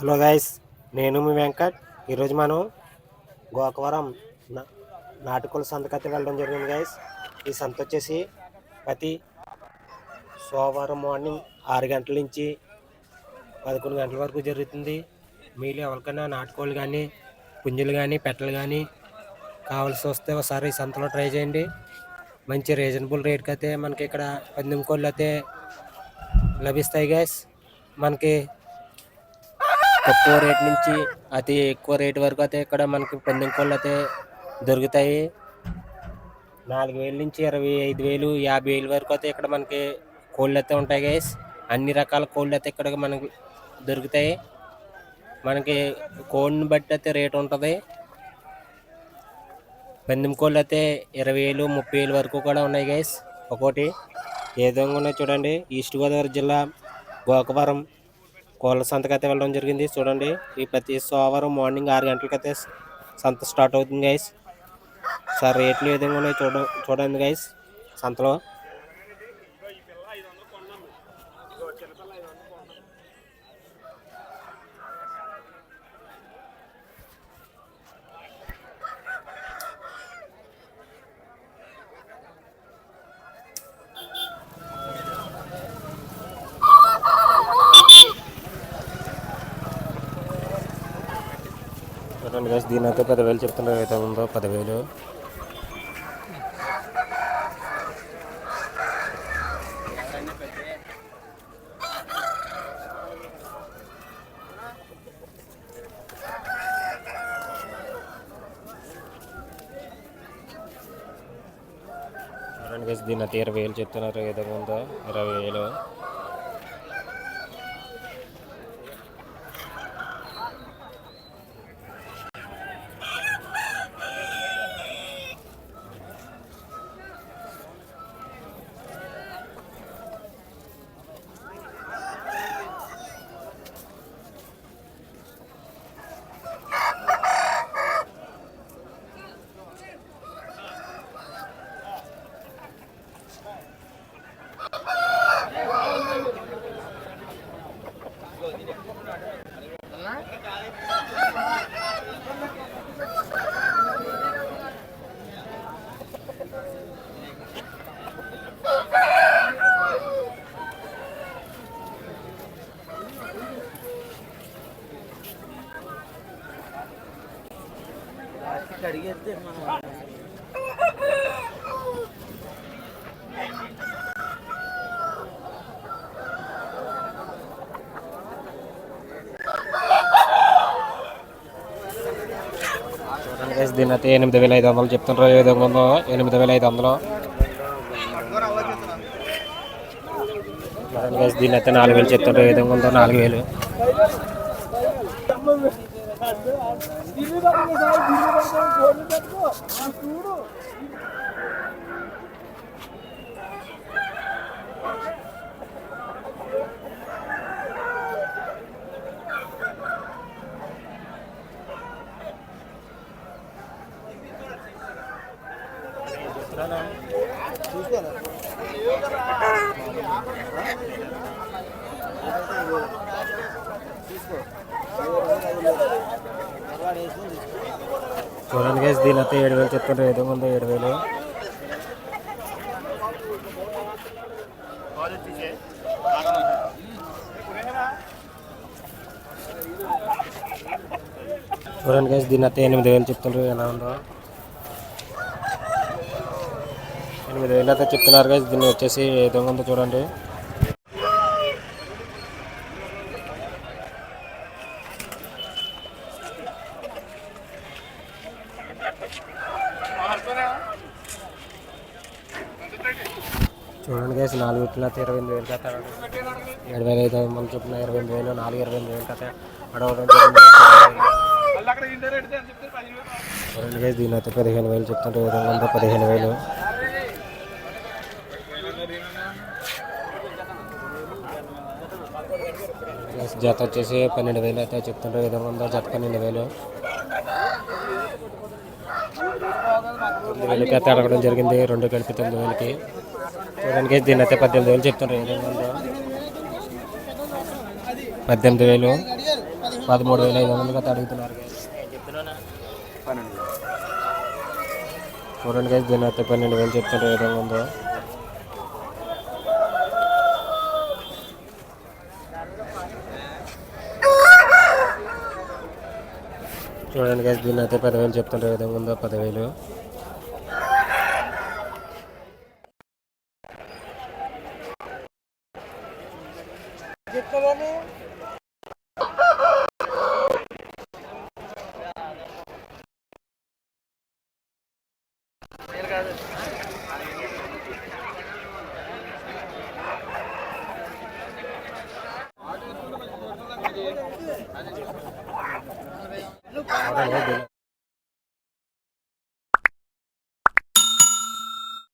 Hello guys నేను మీ వెంకట్. ఈరోజు మనం గోకవరం నా- నాటుకోళ్ళ సంతకైతే వెళ్ళడం జరిగింది గైస్ ఈ సంత వచ్చేసి ప్రతి సోమవారం మార్నింగ్ ఆరు గంటల నుంచి పదకొండు గంటల వరకు జరుగుతుంది. మీరు ఎవరికైనా నాటుకోళ్ళు కానీ పుంజులు కానీ పెట్టలు కానీ కావాల్సి వస్తే ఒకసారి ఈ సంతలో ట్రై చేయండి. మంచి రీజనబుల్ రేట్కి అయితే మనకి ఇక్కడ పద్దెనిమిది కోళ్ళు అయితే లభిస్తాయి గైస్ మనకి తక్కువ రేట్ నుంచి అతి ఎక్కువ రేట్ వరకు అయితే ఇక్కడ మనకి పందెం కోళ్ళు అయితే దొరుకుతాయి. నాలుగు వేల నుంచి ఇరవై ఐదు వేలు యాభై వేలు వరకు అయితే ఇక్కడ మనకి కోళ్ళు అయితే ఉంటాయి గైస్ అన్ని రకాల కోళ్ళు అయితే ఇక్కడ మనకి దొరుకుతాయి. మనకి కోడిని బట్టి అయితే రేట్ ఉంటుంది. పందెం కోళ్ళు అయితే ఇరవై వేలు ముప్పై వేలు వరకు కూడా ఉన్నాయి గైస్ ఒకటి ఏ విధంగా ఉన్నాయో చూడండి. ఈస్ట్ గోదావరి జిల్లా గోకవరం కోళ్ళ సంతకైతే వెళ్ళడం జరిగింది. చూడండి ఈ ప్రతి సోమవారం మార్నింగ్ ఆరు గంటలకైతే సంత స్టార్ట్ అవుతుంది గైస్ సార్ రేట్లు ఏ విధంగా ఉన్నాయి చూడ చూడండి గైస్ సంతలో. చూడండి గైస్ దీని అయితే పదివేలు చెప్తున్నారు అయితే ఉందో పదివేలు? చూడండి గైస్ దీని అయితే ఇరవై వేలు చెప్తున్నారు ఏదో ఉందో? ఇరవై వేలు. కడిగేస్తే మనం దీని అయితే ఎనిమిది వేల ఐదు వందలు చెప్తున్నారు ఏ విధంగా ఉందో ఎనిమిది వేల ఐదు వందలు. దీని అయితే నాలుగు వేలు చెప్తున్నారు ఏ విధంగా ఉందో నాలుగు వేలు. చూడండి గైస్ దీని అయితే ఏడు వేలు చెప్తున్నారు ఏదో విధంగా ఉందో ఏడు వేలు. చూడండి గైస్ దీని అయితే ఎనిమిది వేలు చెప్తున్నారు ఎలా ఉందో. మీరు ఏదైతే అయితే చెప్తున్నారు కదా దీన్ని వచ్చేసి ఏ ఉందో చూడండి. చూడండి కేసు నాలుగు వీటిలో అయితే ఇరవై ఎనిమిది వేలు కథ ఏడు వేల ఐదు వందలు చెప్పిన ఇరవై ఎనిమిది వేలు నాలుగు ఇరవై ఎనిమిది వేలు కథ అడవడం చూడండి కేసు దీని అయితే పదిహేను వేలు చెప్తుంటే ఏ విధంగా పదిహేను వేలు. జత వచ్చేసి పన్నెండు వేలు అయితే చెప్తుంటారు ఏ వందల జత పన్నెండు వేలు. తొమ్మిది వేలకి అయితే అడగడం జరిగింది. రెండు కలిపి తొమ్మిది వేలకి. చూడడానికి దీని అయితే పద్దెనిమిది వేలు చెప్తుంటారు ఏ విధంగా పద్దెనిమిది వేలు. పదమూడు వేల ఐదు వందలుగా అడుగుతున్నారు. చూడండి గైస్ దీని అయితే పన్నెండు వేలు చెప్తుంటారు ఏ వందలు. చూడండి గైస్ దీన్ని అయితే పదివేలు చెప్తుంటారు విధంగా ఉందో పదివేలు. అది Apa?